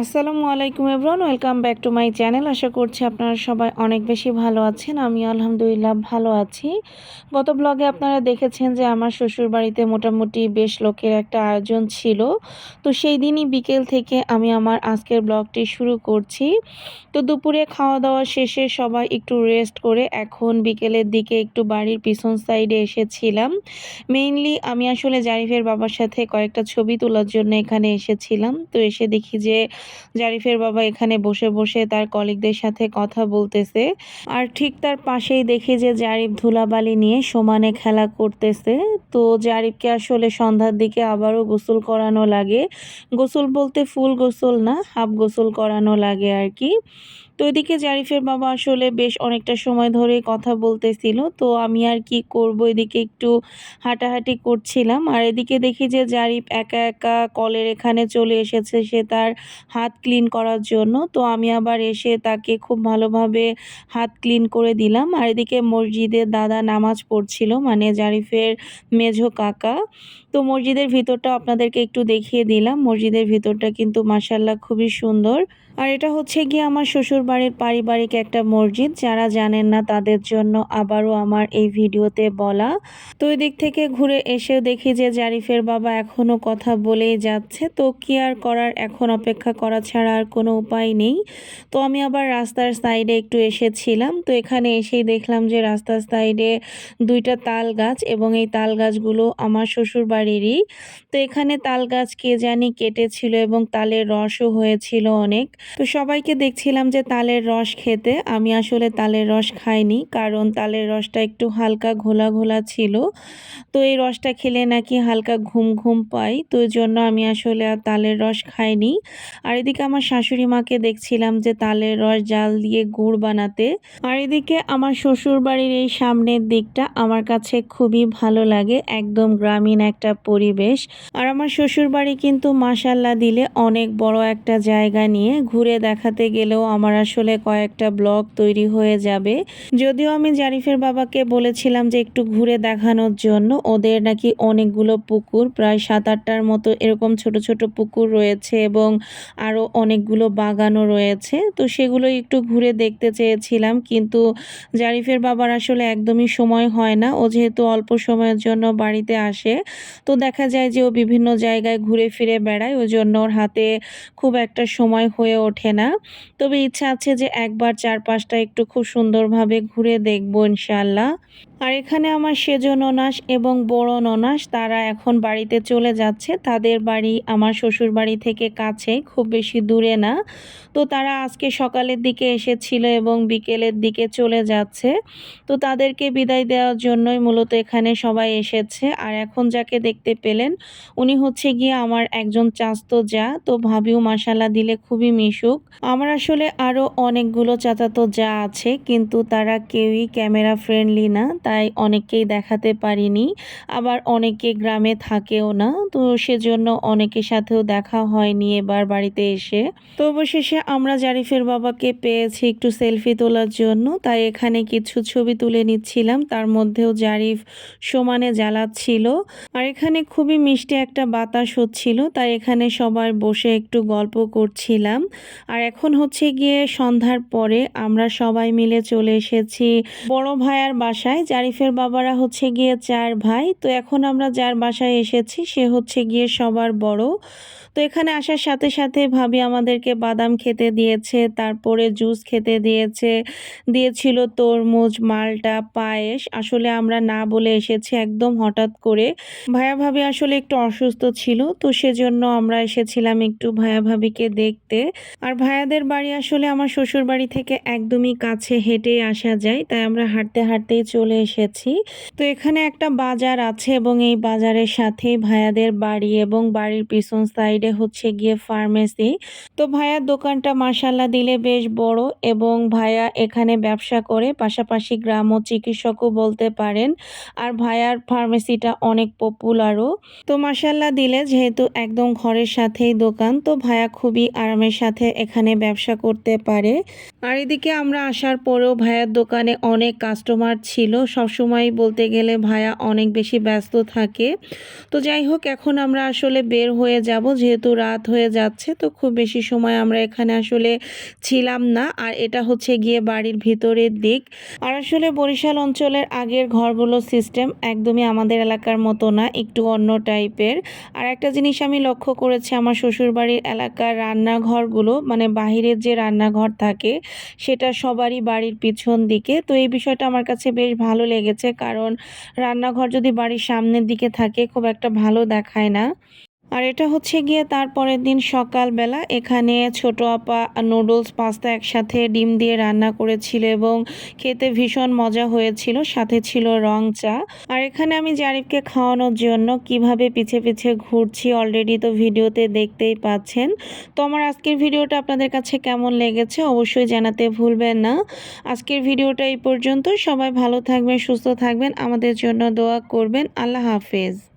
আসসালামু আলাইকুম everyone welcome back to my channel. আশা করছি আপনারা সবাই অনেক বেশি ভালো আছেন। আমি আলহামদুলিল্লাহ ভালো আছি। গত ব্লগে আপনারা দেখেছেন যে আমার শ্বশুর বাড়িতে মোটামুটি বেশ লোকের একটা আয়োজন ছিল। তো সেই দিনই বিকেল থেকে আমি আমার আজকের ব্লগটি শুরু করছি। তো দুপুরে খাওয়া দাওয়া শেষে সবাই একটু রেস্ট করে এখন বিকেলের দিকে একটু বাড়ির পিছন সাইডে এসেছিলাম। মেইনলি আমি আসলে জারিফের বাবার সাথে কয়েকটা ছবি তোলার জন্য এখানে এসেছিলাম। তো এসে দেখি যে জারিফের বাবা এখানে বসে বসে তার কলিগদের সাথে কথা বলতেছে। আর ঠিক তার পাশেই দেখি যে জারিফ ধুলাবালি নিয়ে সমানে খেলা করতেছে। তো জারিফকে আসলে সন্ধ্যার দিকে আবারও গোসল করানো লাগে। গোসল বলতে ফুল গোসল না, হাফ গোসল করানো লাগে আর কি। তো এদিকে জারিফের বাবা আসলে বেশ অনেকটা সময় ধরে কথা বলতেছিল, তো আমি আর কি করব? এদিকে একটু হাঁটাহাঁটি করছিলাম। আর এদিকে দেখি যে জারিফ একা একা কলের এখানে চলে এসেছে সে তার হাত ক্লিন করার জন্য, তো আমি আবার এসে তাকে খুব ভালোভাবে হাত ক্লিন করে দিলাম। আর এদিকে মসজিদের দাদা নামাজ পড়ছিল মানে জারিফের মেঝো কাকা। তো মসজিদের ভিতরটা আপনাদেরকে একটু দেখিয়ে দিলাম। মসজিদের ভিতরটা কিন্তু মাসাল্লাহ খুবই সুন্দর। আর এটা হচ্ছে গিয়ে আমার শ্বশুর বাড়ির পারিবারিক একটা মসজিদ। যারা জানেন না তাদের জন্য আবারও আমার এই ভিডিওতে বলা। তো ওই দিক থেকে ঘুরে এসে দেখি যে জারিফের বাবা এখনও কথা বলেই যাচ্ছে। তো কি আর করার, এখন অপেক্ষা করা ছাড়া আর কোনো উপায় নেই। তো আমি আবার রাস্তার সাইডে একটু এসেছিলাম। তো এখানে এসেই দেখলাম যে রাস্তার সাইডে দুইটা তাল গাছ এবং এই তাল গাছগুলো আমার শ্বশুর বাড়িরই তো এখানে তাল গাছ কে জানি কেটেছিল এবং তালের রসও হয়েছিল অনেক। তো সবাইকে দেখছিলাম যে তালের রস খেতে। আমি আসলে তালের রস খাইনি, কারণ তালের রসটা একটু হালকা ঘোলা ঘোলা ছিল। তো এই রসটা খেলে নাকি হালকা ঘুম ঘুম পাই তো জন্য আমি আসলে আর তালের রস খাইনি। আর এদিকে আমার শাশুড়ি মাকে দেখছিলাম যে তালের রস জাল দিয়ে গুড় বানাতে। আর এদিকে আমার শ্বশুর বাড়ির এই সামনের দিকটা আমার কাছে খুবই ভালো লাগে, একদম গ্রামীণ একটা পরিবেশ। আর আমার শ্বশুর বাড়ি কিন্তু মাসাল্লা দিলে অনেক বড় একটা জায়গা নিয়ে ঘুরে দেখাতে গেলেও আমার আসলে কয়েকটা ব্লগ তৈরি হয়ে যাবে। যদিও আমি জারিফের বাবাকে বলেছিলাম যে একটু ঘুরে দেখানোর জন্য, ওদের নাকি অনেকগুলো পুকুর, প্রায় সাত আটটার মতো এরকম ছোট ছোট পুকুর রয়েছে এবং আরও অনেকগুলো বাগানও রয়েছে। তো সেগুলো একটু ঘুরে দেখতে চেয়েছিলাম, কিন্তু জারিফের বাবার আসলে একদমই সময় হয় না। ও যেহেতু অল্প সময়ের জন্য বাড়িতে আসে, তো দেখা যায় যে ও বিভিন্ন জায়গায় ঘুরে ফিরে বেড়ায়। ওই জন্য ওর হাতে খুব একটা সময় হয়ে ওঠে না। তবে ইচ্ছা আছে যে একবার চারপাশটা একটু খুব সুন্দরভাবে ঘুরে দেখব ইনশাল্লাহ আর এখানে আমার সেজ ননাস এবং বড় ননাস, তারা এখন বাড়িতে চলে যাচ্ছে। তাদের বাড়ি আমার শ্বশুর বাড়ি থেকে কাছে, খুব বেশি দূরে না। তো তারা আজকে সকালের দিকে এসেছিল এবং বিকেলের দিকে চলে যাচ্ছে। তো তাদেরকে বিদায় দেওয়ার জন্যই মূলত এখানে সবাই এসেছে। আর এখন যাকে দেখতে পেলেন, উনি হচ্ছে গিয়ে আমার একজন চাস্তো যা। তো ভাবিও মশালা দিলে খুবই মিশুক। আমার আসলে আরও অনেকগুলো চাচাতো যা আছে, কিন্তু তারা কেউই ক্যামেরা ফ্রেন্ডলি না। তাই অনেককেই দেখাতে পারিনি। আবার অনেকে গ্রামে থাকেও না, তো সেজন্য অনেকের সাথেও দেখা হয়নি এবার বাড়িতে এসে। তো অবশেষে আমরা জারিফের বাবাকে পেয়েছি একটু সেলফি তোলার জন্য, তাই এখানে কিছু ছবি তুলে নিচ্ছিলাম। তার মধ্যেও জারিফ সমানে জ্বালাচ্ছিল। আর এখানে খুবই মিষ্টি একটা বাতাস হচ্ছিল, তাই এখানে সবাই বসে একটু গল্প করছিলাম। আর এখন হচ্ছে গিয়ে সন্ধ্যার পরে আমরা সবাই মিলে চলে এসেছি বড় ভাইয়ার বাসায়। জারিফের বাবারা হচ্ছে গিয়ে চার ভাই। তো এখন আমরা যার বাসায় এসেছি, সে হচ্ছে গিয়ে সবার বড়। তো এখানে আসার সাথে সাথে ভাবি আমাদেরকে বাদাম খেতে দিয়েছে, তারপরে জুস খেতে দিয়েছে, দিয়েছিল তরমুজ, মালটা, পায়েস। আসলে আমরা না বলে এসেছি একদম হঠাৎ করে। ভাইয়া ভাবি আসলে একটু অসুস্থ ছিল, তো সেজন্য আমরা এসেছিলাম একটু ভাইয়া ভাবিকে দেখতে। আর ভাইয়াদের বাড়ি আসলে আমার শ্বশুর বাড়ি থেকে একদমই কাছে হেঁটেই আসা যায়, তাই আমরা হাঁটতে হাঁটতেই চলে এসেছি। তো এখানে একটা বাজার আছে এবং এই বাজারের সাথে ভাইয়াদের বাড়ি এবং বাড়ির পিছন সাইডে হচ্ছে গিয়ে ফার্মেসি। তো ভাইয়ার দোকানটা মাসাল্লা দিলে বেশ বড় এবং ভাইয়া এখানে ব্যবসা করে, পাশাপাশি গ্রাম ও চিকিৎসকও বলতে পারেন। আর ভাইয়ার ফার্মেসিটা অনেক পপুলারও। তো মাসাল্লা দিলে যেহেতু একদম ঘরের সাথেই দোকান, তো ভাইয়া খুবই আরামের সাথে এখানে ব্যবসা করতে পারে। আর এদিকে আমরা আসার পরেও ভাইয়ার দোকানে অনেক কাস্টমার ছিল। সবসময় বলতে গেলে ভাইয়া অনেক বেশি ব্যস্ত থাকে। তো যাই হোক, এখন আমরা আসলে বের হয়ে যাব। যেহেতু রাত হয়ে যাচ্ছে, তো খুব বেশি সময় আমরা এখানে আসলে ছিলাম না। আর এটা হচ্ছে গিয়ে বাড়ির ভিতরের দিক। আর আসলে বরিশাল অঞ্চলের আগের ঘরগুলো সিস্টেম একদমই আমাদের এলাকার মতো না, একটু অন্য টাইপের আর একটা জিনিস আমি লক্ষ্য করেছি, আমার শ্বশুরবাড়ির এলাকার রান্নাঘরগুলো মানে বাহিরের যে রান্নাঘর থাকে সেটা সবারই বাড়ির পিছন দিকে। তো এই বিষয়টা আমার কাছে বেশ ভালো লেগেছে, কারণ রান্নাঘর যদি বাড়ির সামনের দিকে থাকে, খুব একটা ভালো দেখায় না। আর এটা হচ্ছে গিয়ে তারপরের দিন সকালবেলা। এখানে ছোট আপা নুডলস পাস্তা একসাথে ডিম দিয়ে রান্না করেছিল এবং খেতে ভীষণ মজা হয়েছিল। সাথে ছিল রং চা। আর এখানে আমি জারিফকে খাওয়ানোর জন্য কীভাবে পিছে পিছে ঘুরছি অলরেডি তো ভিডিওতে দেখতেই পাচ্ছেন। তো আমার আজকের ভিডিওটা আপনাদের কাছে কেমন লেগেছে অবশ্যই জানাতে ভুলবেন না। আজকের ভিডিওটা এই পর্যন্ত। সবাই ভালো থাকবেন, সুস্থ থাকবেন। আমাদের জন্য দোয়া করবেন। আল্লাহ হাফেজ।